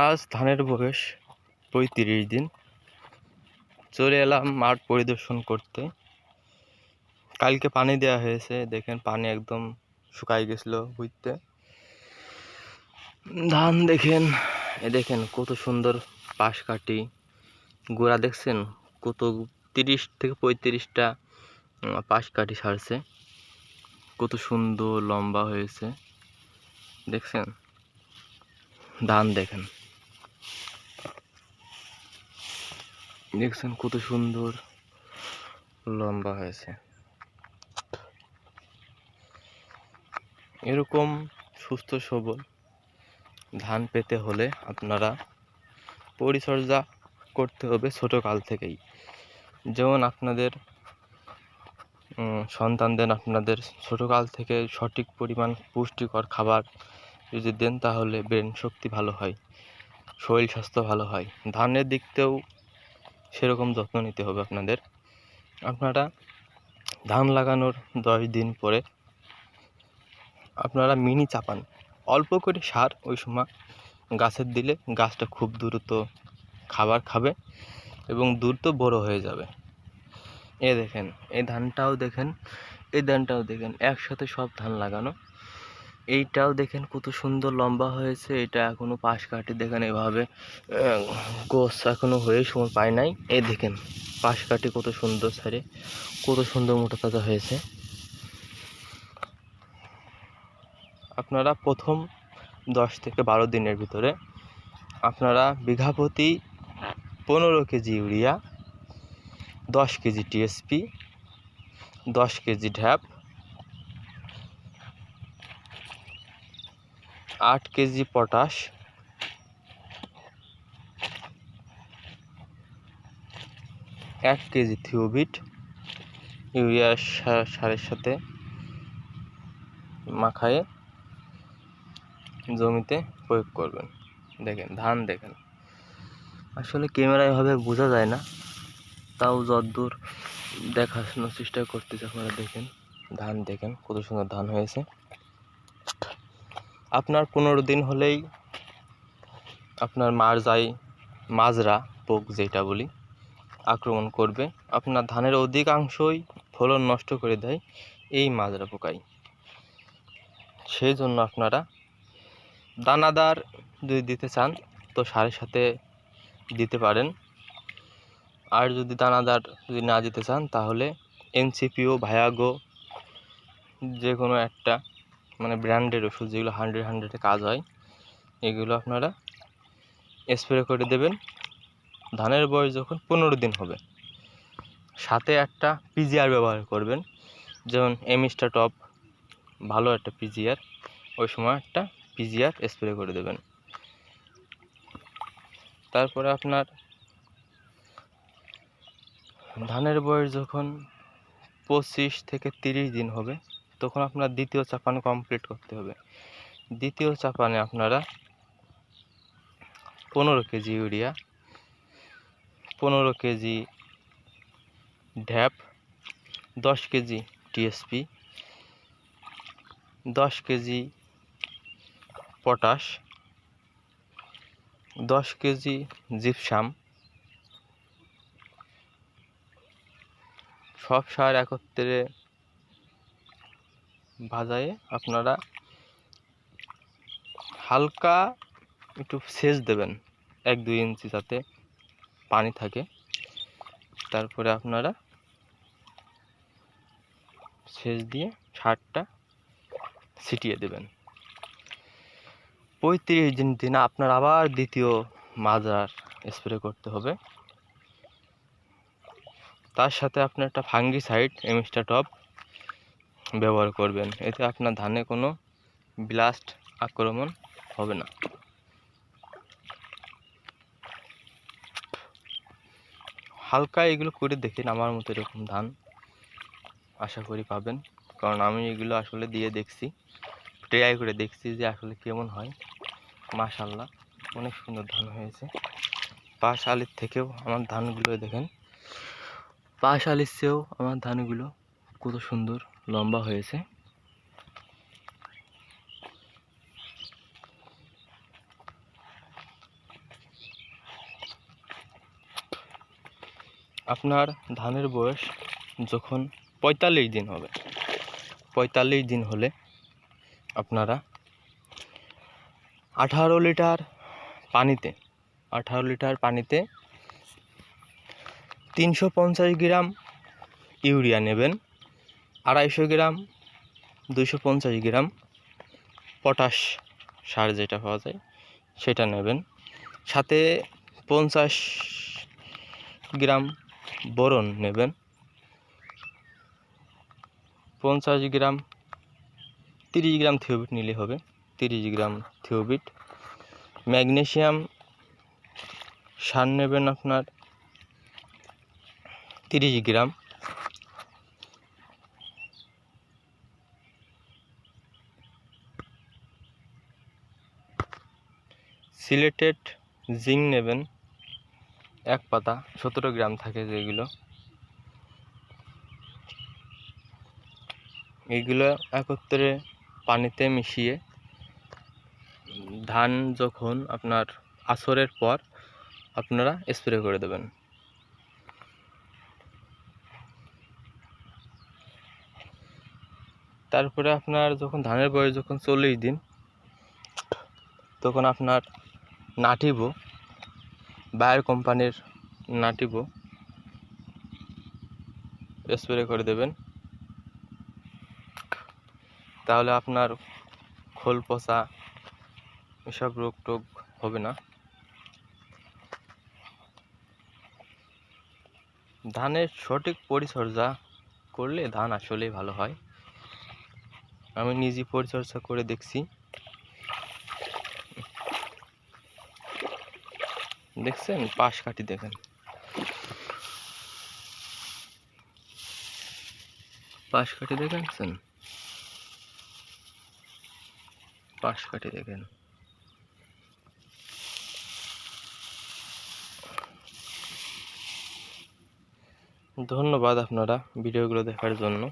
আজ ধানের বয়স পঁয়ত্রিশ দিন। চলে এলাম মাঠ পরিদর্শন করতে। কালকে পানি দেওয়া হয়েছে, দেখেন পানি একদম শুকাই গেছিল বুঝতে। ধান দেখেন, এ দেখেন কত সুন্দর পাশ কাটি গোড়া দেখছেন, কত তিরিশ থেকে পঁয়ত্রিশটা পাশ কাটি সারছে কত সুন্দর লম্বা হয়েছে। দেখছেন? ধান দেখেন। দেখছেন কত সুন্দর লম্বা হয়েছে। এরকম সুস্থ সবল ধান পেতে হলে আপনারা পরিচর্যা করতে হবে ছোট কাল থেকেই। যেমন আপনাদের সন্তানদের আপনাদের ছোটকাল থেকে সঠিক পরিমাণ পুষ্টিকর খাবার যদি দেন তাহলে ব্রেন শক্তি ভালো হয়, শরীর স্বাস্থ্য ভালো হয়। ধানের দিকতেও সেরকম যত্ন নিতে হবে আপনাদের। আপনারা ধান লাগানোর দশ দিন পরে আপনারা মিনি চাপান। অল্প করে সার ওই সময় গাছের দিলে গাছটা খুব দ্রুত খাবার খাবে এবং দ্রুত বড় হয়ে যাবে। এ দেখেন এই ধানটাও দেখেন এই ধানটাও দেখেন, একসাথে সব ধান লাগানো। এইটাও দেখেন কত সুন্দর লম্বা হয়েছে এটা এখনও পাশ কাটি দেখেন এভাবে আহ, গোছ এখনও হয়ে সময় পায় নাই। এ দেখেন পাশ কাটি কত সুন্দর সারে কত সুন্দর মোটা তাজা হয়েছে। আপনারা প্রথম দশ থেকে বারো দিনের ভিতরে আপনারা বিঘা প্রতি পনেরো কেজি ইউরিয়া দশ কেজি টিএসপি দশ কেজি ঢ্যাপ আট কেজি পটাশ। এক কেজি থিওবিট, ইউরিয়া সারের সাথে মাখায়ে জমিতে প্রয়োগ করবেন। দেখেন, ধান দেখেন। আসলে ক্যামেরায় এভাবে বোঝা যায় না, তাও যতদূর দেখানোর চেষ্টা করতেছে, আপনারা দেখেন। ধান দেখেন, কত সুন্দর ধান হয়েছে। আপনার পনেরো দিন হলেই আপনার মার মারজাই মাজরা, পোক যেটা বলি, আক্রমণ করবে। আপনার ধানের অধিকাংশই ফলন নষ্ট করে দেয় এই মাজরা পোকাই। সেই জন্য আপনারা দানাদার যদি দিতে চান, তো সারের সাথে দিতে পারেন। আর যদি দানাদার যদি না দিতে চান, তাহলে এনসিপিও, ভায়াগো যে কোনো একটা মানে ব্র্যান্ডের ওষুধ যেগুলো হান্ড্রেড হান্ড্রেডে কাজ হয়, এগুলো আপনারা স্প্রে করে দেবেন। ধানের বয়স যখন পনেরো দিন হবে, সাথে একটা পিজিআর ব্যবহার করবেন। যেমন এমিস্টা টপ ভালো একটা পিজিআর ওই সময় একটা পিজিআর স্প্রে করে দেবেন। তারপরে আপনার ধানের বয়স যখন পঁচিশ থেকে তিরিশ দিন হবে তখন আপনার দ্বিতীয় চাপান কমপ্লিট করতে হবে। দ্বিতীয় চাপানে আপনারা পনেরো কেজি ইউরিয়া, পনেরো কেজি ঢ্যাপ দশ কেজি টিএসপি, দশ কেজি পটাশ, দশ কেজি জিপসাম। সব সার একত্রে ভাজায়ে আপনারা হালকা একটু সেচ দেবেন, এক দুই ইঞ্চি যাতে পানি থাকে। তারপরে আপনারা সেচ দিয়ে সারটা ছিটিয়ে দেবেন। পঁয়ত্রিশ দিন দিন আপনার আবার দ্বিতীয় মাজার স্প্রে করতে হবে। তার সাথে আপনার একটা ফাঙ্গিসাইড এমিস্টা টপ ব্যবহার করবেন। এতে আপনার ধানে কোনো ব্লাস্ট আক্রমণ হবে না। হালকা এগুলো করে দেখেন, আমার মতো এরকম ধান আশা করি পাবেন। কারণ আমি এগুলো আসলে দিয়ে দেখছি ট্রাই করে দেখছি যে আসলে কেমন হয়। মাশাল্লাহ অনেক সুন্দর ধান হয়েছে। পাশ আলির থেকেও আমার ধানগুলো দেখেন। পাশ আলির চেয়েও আমার ধানগুলো কত সুন্দর। লম্বা হয়েছে। আপনার ধানের বয়স যখন পঁয়তাল্লিশ দিন হবে, পঁয়তাল্লিশ দিন হলে আপনারা আঠারো লিটার পানিতে, আঠারো লিটার পানিতে তিনশো পঞ্চাশ গ্রাম ইউরিয়া নেবেন। আড়াইশো গ্রাম দুশো পঞ্চাশ গ্রাম পটাশ সার যেটা পাওয়া যায়, সেটা নেবেন। সাথে পঞ্চাশ গ্রাম বোরন নেবেন। পঞ্চাশ গ্রাম, তিরিশ গ্রাম থিওবিট নিলে হবে, তিরিশ গ্রাম থিওবিট। ম্যাগনেশিয়াম সার নেবেন আপনার, তিরিশ গ্রাম। সিলেটেড জিঙ্ক নেবেন। এক পাতা, সতেরো গ্রাম থাকে যেগুলো। এইগুলো একত্রে পানিতে মিশিয়ে ধান যখন আপনার আসরের পর আপনারা স্প্রে করে দেবেন। তারপরে আপনার যখন ধানের বয়স যখন চল্লিশ দিন, তখন আপনার নাটিবো, বায়ার কোম্পানির নাটিবো। স্প্রে করে দেবেন। তাহলে আপনার খোল পচা এসব রোগ টোগ হবে না। ধানের সঠিক পরিচর্যা করলে ধান আসলেই ভালো হয়। আমি নিজে পরিচর্যা করে দেখছি। দেখছেন? পাশ কাটি দেখেন। পাশ কাটি দেখেছেন পাশ কাটি দেখেন। ধন্যবাদ আপনারা ভিডিওগুলো দেখার জন্য।